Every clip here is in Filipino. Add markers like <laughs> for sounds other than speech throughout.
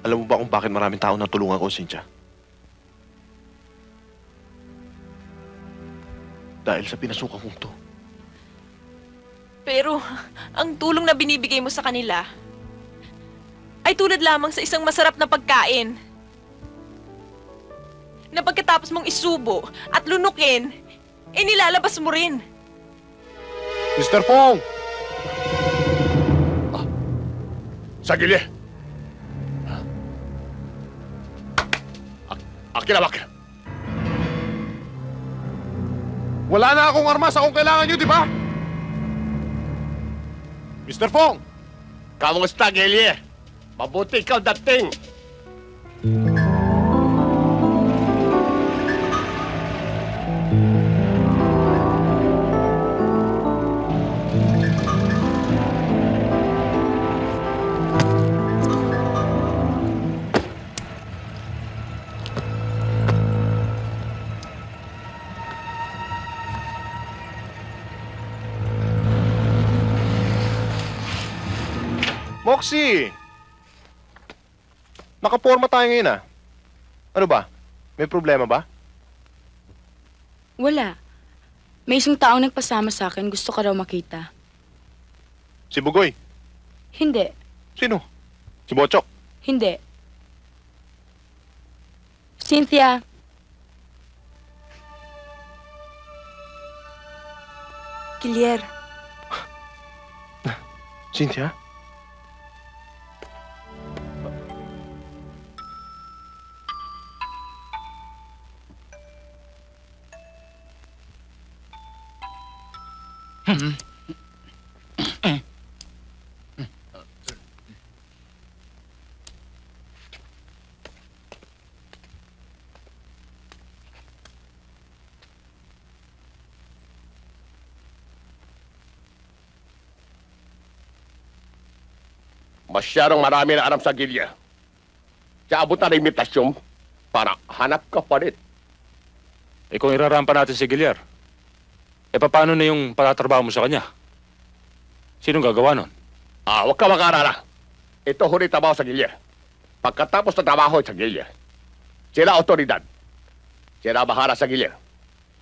Alam mo ba kung bakit maraming tao natulungan ko, Cynthia? Dahil sa pinasukan kong to. Pero, ang tulong na binibigay mo sa kanila ay tulad lamang sa isang masarap na pagkain. Na pagkatapos mong isubo at lunukin, eh nilalabas mo rin. Mr. Fong! Sa gili. Akin akin. Wala na akong armas akong kailangan nyo, di ba? Mr. Fong! Kamusta, Gili? Mabuti ikaw dating. Moxie! Nakaporma tayo ngayon ah. Ano ba? May problema ba? Wala. May isang taong nagpasama sa akin, gusto ka raw makita. Si Bugoy. Hindi, Sino? Si Bochok. hindi. Cynthia, Kilier, <laughs> Cynthia? Masyadong marami na aram sa gilya. Kaya abot na ng imitasyon para hanap ka pa rin. Eh kung irarampa natin si Gilyar, eh paano na yung patatrabaho mo sa kanya? Sinong gagawa nun? Ah, huwag ka makarara. Ito huli trabaho sa gilya. Pagkatapos na trabaho sa gilya, sila otoridad. Sila bahala sa gilya.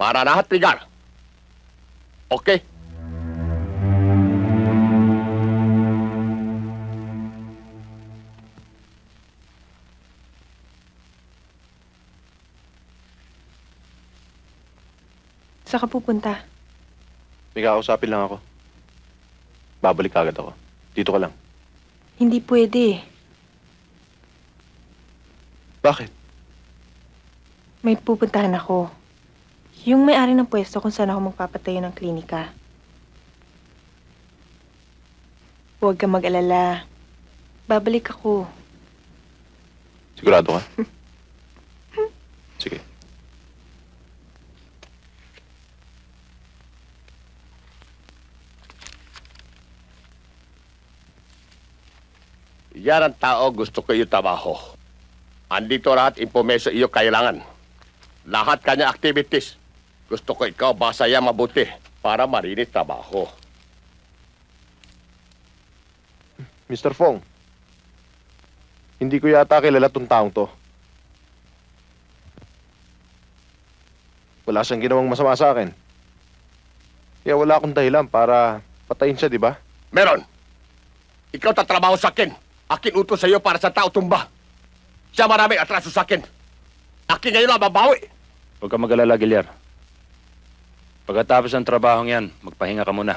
Para lahat tigar. Okay? Saan ka pupunta? May kakausapin lang ako. Babalik agad ako. Dito ka lang. Hindi pwede. Bakit? May pupuntahan ako. Yung may-ari ng pwesto kung saan ako magpapatayo ng klinika. Huwag ka mag-alala. Babalik ako. Sigurado ka? <laughs> Sige. Yan ang tao gusto ko yung trabaho. Andito lahat information iyo kailangan. Lahat kanya activities. Gusto ko ikaw basaya mabuti para marinis trabaho. Mr. Fong, hindi ko yata kilala tong taong to. Wala siyang ginawang masama sa akin. Kaya wala akong dahilan para patayin siya, di ba? Meron. Ikaw tatrabaho sa akin. Akin utos sa iyo para sa tao tumba. Siya marami atraso sa akin. Akin ngayon ang babawi. Huwag ka mag-alala, Gilyar. Pagkatapos ng trabahong yan, magpahinga ka muna.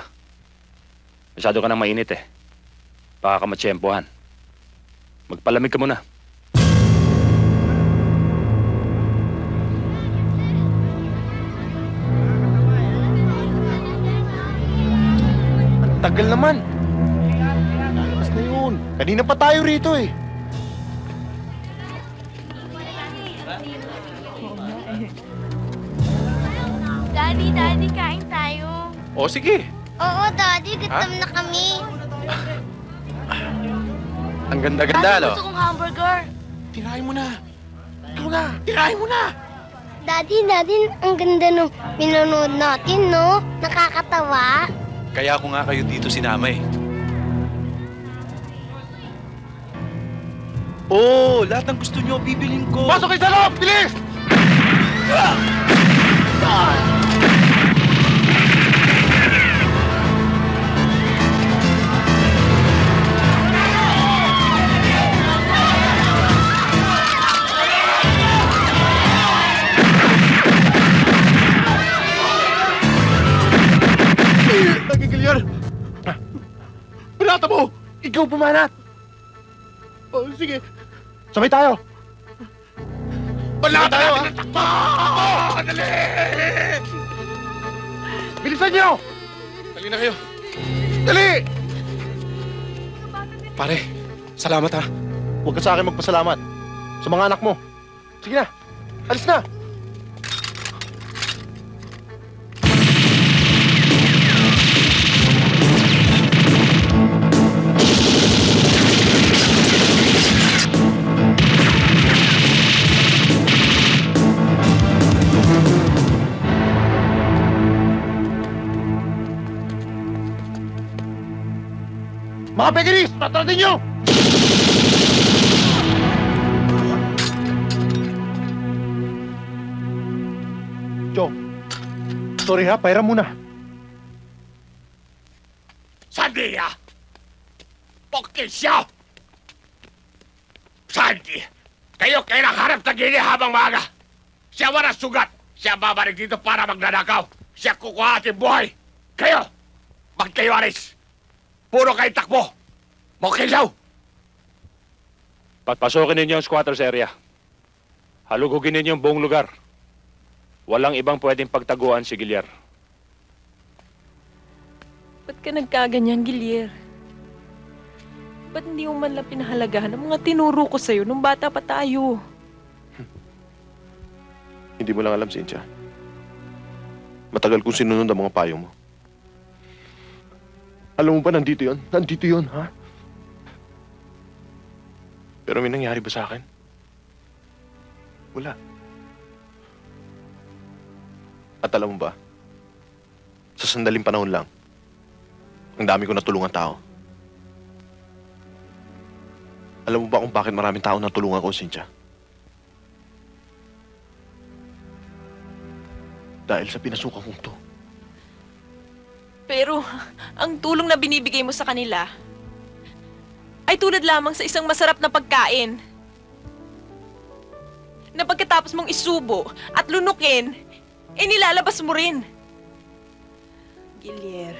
Masyado ka nang mainit eh. Baka ka matsyempohan. Magpalamig ka muna. Tagal naman. Kanina pa tayo rito eh. Daddy, Daddy, kain tayo. O sige. Oo, Daddy, gutom na kami. Ang ganda-ganda, Daddy, gusto kong hamburger. Tirahin mo na. Ikaw na. Tirahin mo na. Daddy, Daddy, ang ganda nung pinanood natin, no? Nakakatawa. Kaya ako nga kayo dito sinama eh. Oo, lahat ng gusto nyo, bibilin ko. Pasok kayo sa loob! Bilis! Nagigilyar! Pinata mo! Ikaw pumanat! Oh, sige. Sabay tayo! Wala tayo, tayo! Takbo! Dali! Bilisan niyo! Dali na kayo. Dali! Pare, salamat ha. Huwag ka sa akin magpasalamat. Sa mga anak mo. Sige na. Alis na. Mga Pekinis! Tatratin niyo! Joe, sorry ha, pairam muna. Sandy ah! Pokil siya! Sandy! Kayo kayo nakaharap sa gili habang maaga! Siya wala sugat! Siya babalik dito para magnanakaw! Siya kukuha ating buhay! Kayo! Bakit kayo aris? Puro kayo takbo! Mokilaw! Pagpasukin ninyo ang squatters area. Halugugin ninyo ang buong lugar. Walang ibang pwedeng pagtaguan si Gilyar. Ba't ka nagkaganyan, Gilier? Ba't hindi mo man lang pinahalagahan ang mga tinuro ko sa'yo nung bata pa tayo? <laughs> Hindi mo lang alam, Cynthia. Matagal kong sinunod ang mga payo mo. Alam mo ba, nandito yon? Nandito yon, ha? Pero may nangyari ba sa akin? Wala. At alam mo ba, sa sandaling panahon lang, ang dami ko natulungan tao. Alam mo ba kung bakit maraming tao natulungan ko, Cynthia? Dahil sa pinasukan kong to. Pero, ang tulong na binibigay mo sa kanila tulad lamang sa isang masarap na pagkain. Na pagkatapos mong isubo at lunukin, eh nilalabas mo rin. Gilier,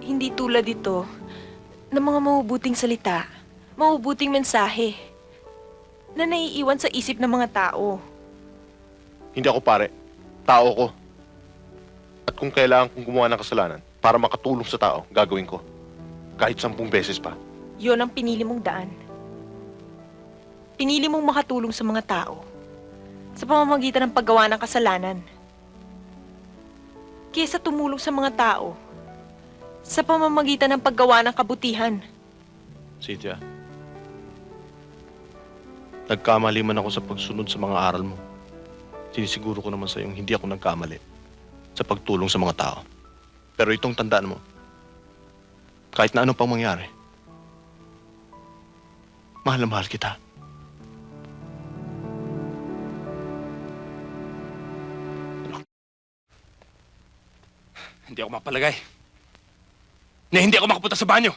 hindi tulad ito ng mga mabubuting salita, mabubuting mensahe na naiiwan sa isip ng mga tao. Hindi ako pare. Tao ko. At kung kailangan kong gumawa ng kasalanan para makatulong sa tao, gagawin ko. Kahit sampung beses pa. Yon ang pinili mong daan. Pinili mong makatulong sa mga tao sa pamamagitan ng paggawa ng kasalanan. Kesa tumulong sa mga tao sa pamamagitan ng paggawa ng kabutihan. Cynthia. Nagkamali man ako sa pagsunod sa mga aral mo. Sinisiguro ko naman sa iyong hindi ako nagkamali sa pagtulong sa mga tao. Pero itong tandaan mo, kahit na ano pang mangyari, mahal na mahal kita. Hindi ako mapalagay. Na hindi ako makapunta sa banyo.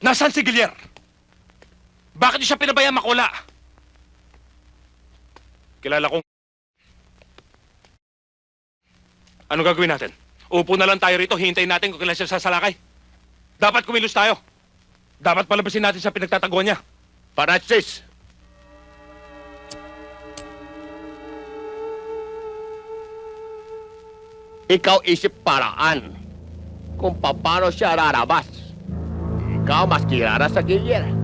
Nasaan si Gilyar? Bakit niyo siya pinabayaan makula? Kilala kong... Ano gagawin natin? Upo na lang tayo rito, hintayin natin kung kailan siya sasalakay. Dapat kumilos tayo. Dapat palabasin natin sa pinagtataguan niya. Francis! Ikaw isip paraan kung paano siya rarabas. Ikaw mas kilala sa gilyer.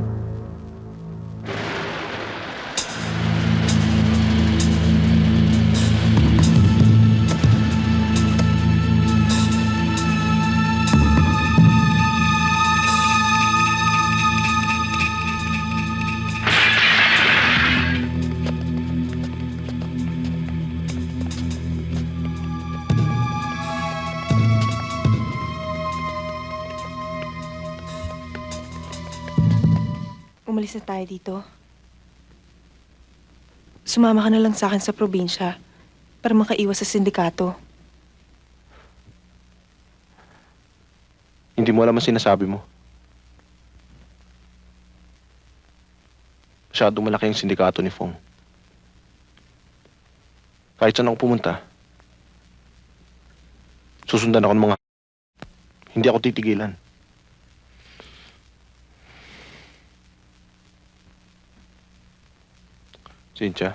Umalis na tayo dito? Sumama ka na lang sa akin sa probinsya para makaiwas sa sindikato. Hindi mo alam ang sinasabi mo. Masyadong malaki ang sindikato ni Fong. Kahit saan ako pumunta, susundan ako ng mga... Hindi ako titigilan. Cynthia,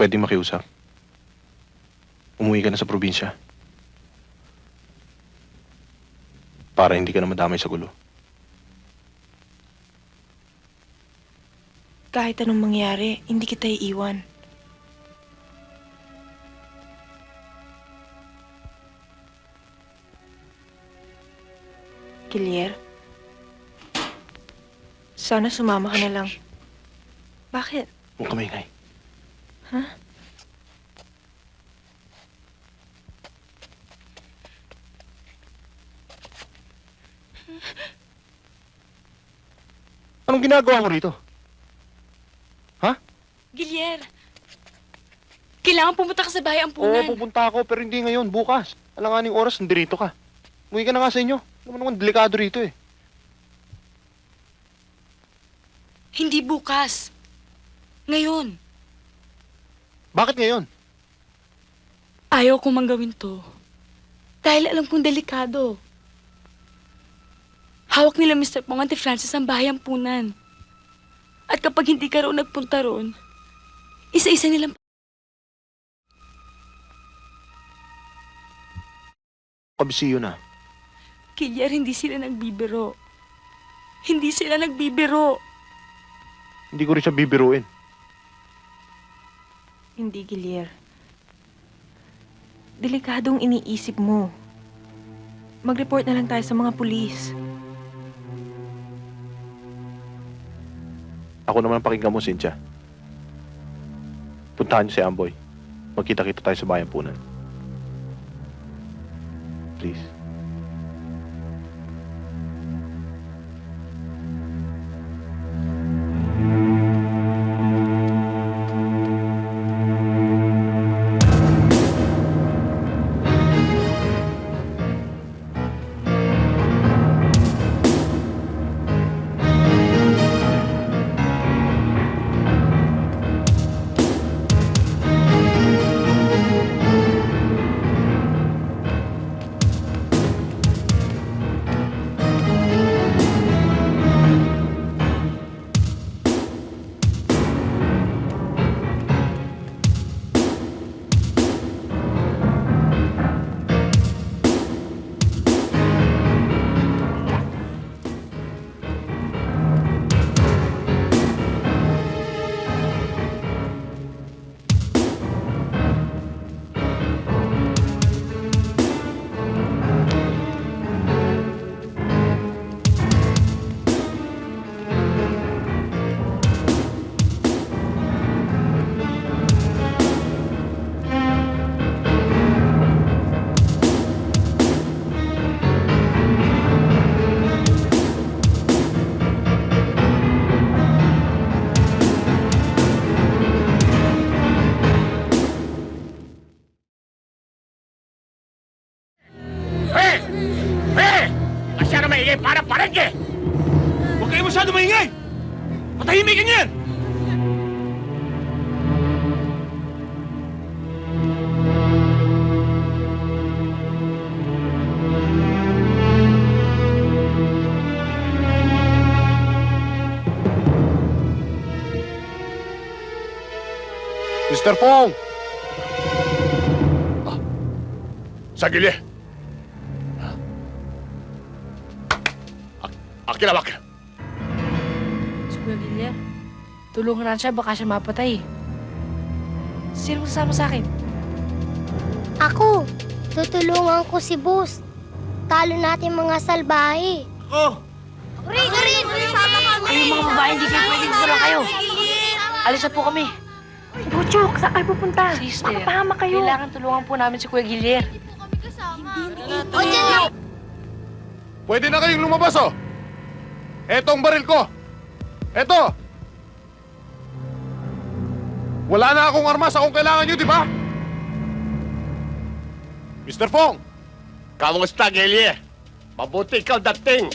pwede makiusap. Umuwi ka na sa probinsya. Para hindi ka na madamay sa gulo. Kahit anong mangyari, hindi kita iiwan. Kilier? Sana sumama ka na lang. Bakit? Huwag ka maingay. Ha? Anong ginagawa mo rito? Gilier! Kailangan pumunta ka sa bahay ang Oo, punan. pupunta ako, pero hindi ngayon, bukas. Alanganing oras, nandirito ka. Umuwi ka na nga sa inyo. Mo naman, delikado rito eh. Hindi bukas. Ngayon. Bakit ngayon? Ayaw kong manggawin to. Dahil alam kong delikado. Hawak nila Mr. Pong Auntie Francis ang bahay ang punan. At kapag hindi ka roon nagpunta roon, isa-isa nilang Kabisiyo na. Kilyar, hindi sila nagbibiro. Hindi sila nagbibiro. Hindi ko rin siya bibiruin. Hindi, Gilier. Delikadong iniisip mo. Mag-report na lang tayo sa mga pulis. Ako naman ang pakinggan mo, Cynthia. Puntahan niyo si Amboy. Magkita-kita tayo sa bayan punan. Please. Mr. Fong! Ah. Sa gilye. Ak- Akilawak. Si Kuya Gilya, tulungan natin siya, baka siya mapatay. Sino kasama sa akin? Ako, tutulungan ko si Boss. Talo natin mga salbahe. Ako! Rin, rin! Sama kami! Kayo mga babae, hindi kayo pwedeng dito lang kayo. Alis na po kami. Butchok, saan kayo pupunta? Sister, Makapahama kayo. Kailangan tulungan po namin si Kuya Gilir. Hindi po kami kasama. Hindi, Pwede na kayong lumabas, oh. Eto ang baril ko. Eto. Wala na akong armas akong kailangan nyo, di ba? Mr. Fong! Kamusta, Gelye? Eh. Mabuti ikaw dating.